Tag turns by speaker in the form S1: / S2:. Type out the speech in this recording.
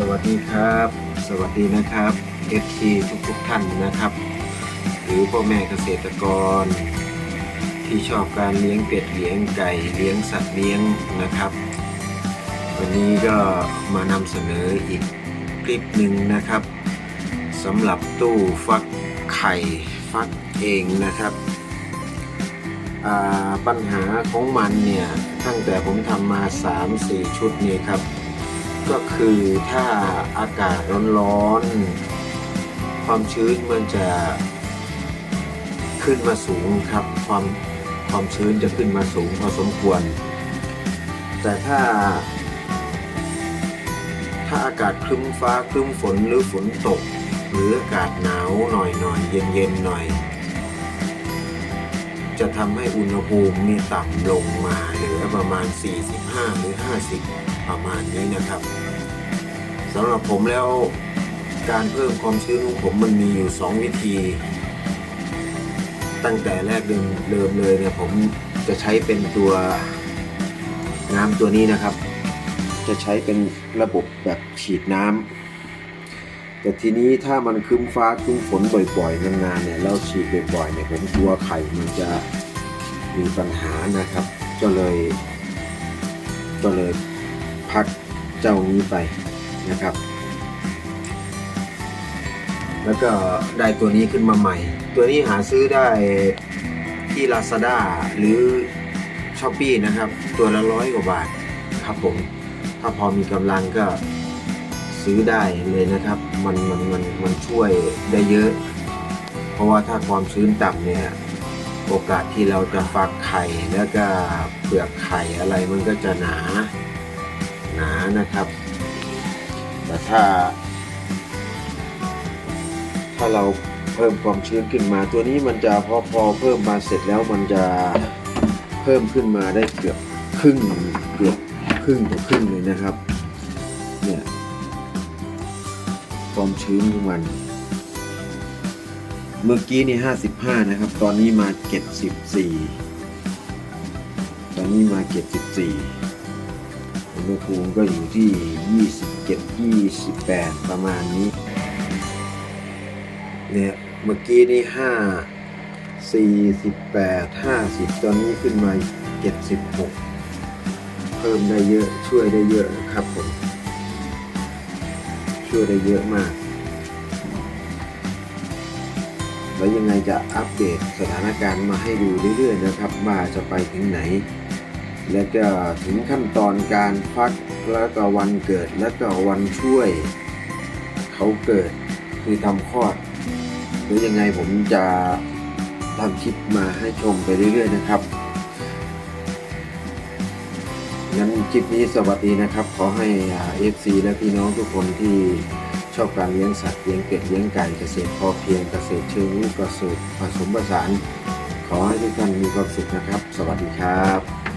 S1: สวัสดีครับ สวัสดีนะครับ FT ทุกทุกท่านนะครับ หรือพ่อแม่เกษตรกร ที่ชอบการเลี้ยงเป็ดเลี้ยงไก่เลี้ยงสัตว์เลี้ยงนะครับ วันนี้ก็มานำเสนออีกคลิปหนึ่งนะครับสำหรับตู้ฟักไข่ฟักเองนะครับปัญหาของมันเนี่ยตั้งแต่ผมทำมา 3-4 ชุดนี้ครับ ก็คือถ้าอากาศร้อนๆ ความชื้นมันจะขึ้นมาสูงครับ ความความชื้นจะขึ้นมาสูงพอสมควร แต่ถ้า ถ้าอากาศครึ้มฟ้าครึ้มฝนหรือฝนตก หรืออากาศหนาวหน่อยหน่อยเย็นเย็นๆหน่อย จะทำให้อุณหภูมินี่ต่ำลงมาเหลือประมาณ 45 หรือ 50 ประมาณนี้นะครับสำหรับผมแล้วการเพิ่มความชื้นของผมมันมีอยู่ 2 วิธี ตั้งแต่แรกเดิมเดิมเลยเนี่ยผมจะใช้เป็นตัวน้ำตัวนี้นะครับ จะใช้เป็นระบบแบบฉีดน้ำ แต่ทีนี้ถ้ามันคึ้มฟ้าคึ้มฝนบ่อยๆนานๆเนี่ยเราฉีดบ่อยๆเนี่ยผมกลัวไข่มันจะมีปัญหานะครับ ก็เลย ก็เลยพักเจ้านี้ไปนะครับ แล้วก็ได้ตัวนี้ขึ้นมาใหม่ ตัวนี้หาซื้อได้ที่ Lazada หรือ s h อ p e e นะครับ ตัวละร้อยกว่าบาทครับผม ถ้าพอมีกำลังก็ ซื้อได้เลยนะครับ มันมันมันมันช่วยได้เยอะ เพราะว่าถ้าความชื้นต่ำเนี่ยโอกาสที่เราจะฟักไข่แล้วก็เปลือกไข่อะไรมันก็จะหนาหนานะครับ แต่ถ้า ถ้าเราเพิ่มความชื้นขึ้นมา ตัวนี้มันจะพอพอเพิ่มมาเสร็จแล้วมันจะเพิ่มขึ้นมาได้เกือบครึ่งเกือบครึ่งต่อครึ่งเลยนะครับ ความชื้นของมัน เมื่อกี้นี่ห้าสิบห้านะครับ ตอนนี้มาเจ็ดสิบสี่ตอนนี้มาเจ็ดสิบสี่อุณหภูมิก็อยู่ที่ยี่สิบเจ็ดยี่สิบแปดประมาณนี้ เนี่ย เมื่อกี้นี่ห้าสี่สิบแปดห้าสิบตอนนี้ขึ้นมาเจ็ดสิบหกเพิ่มได้เยอะช่วยได้เยอะครับผม ช่วยได้เยอะมาก แล้วยังไงจะอัปเดตสถานการณ์มาให้ดูเรื่อยๆนะครับว่าจะไปถึงไหน และก็ถึงขั้นตอนการฟักแล้วก็วันเกิดแล้วก็วันช่วย เขาเกิดคือทำคลอดหรือยังไงผมจะทำคลิปมาให้ชมไปเรื่อยๆนะครับ งั้นคลิปนี้สวัสดีนะครับ ขอให้เอฟซีและพี่น้องทุกคนที่ชอบการเลี้ยงสัตว์เลี้ยงเป็ดเลี้ยงไก่เกษตรพอเพียงเกษตรเชิงรุกเกษตรผสมผสาน ขอให้ทุกท่านมีความสุขนะครับ สวัสดีครับ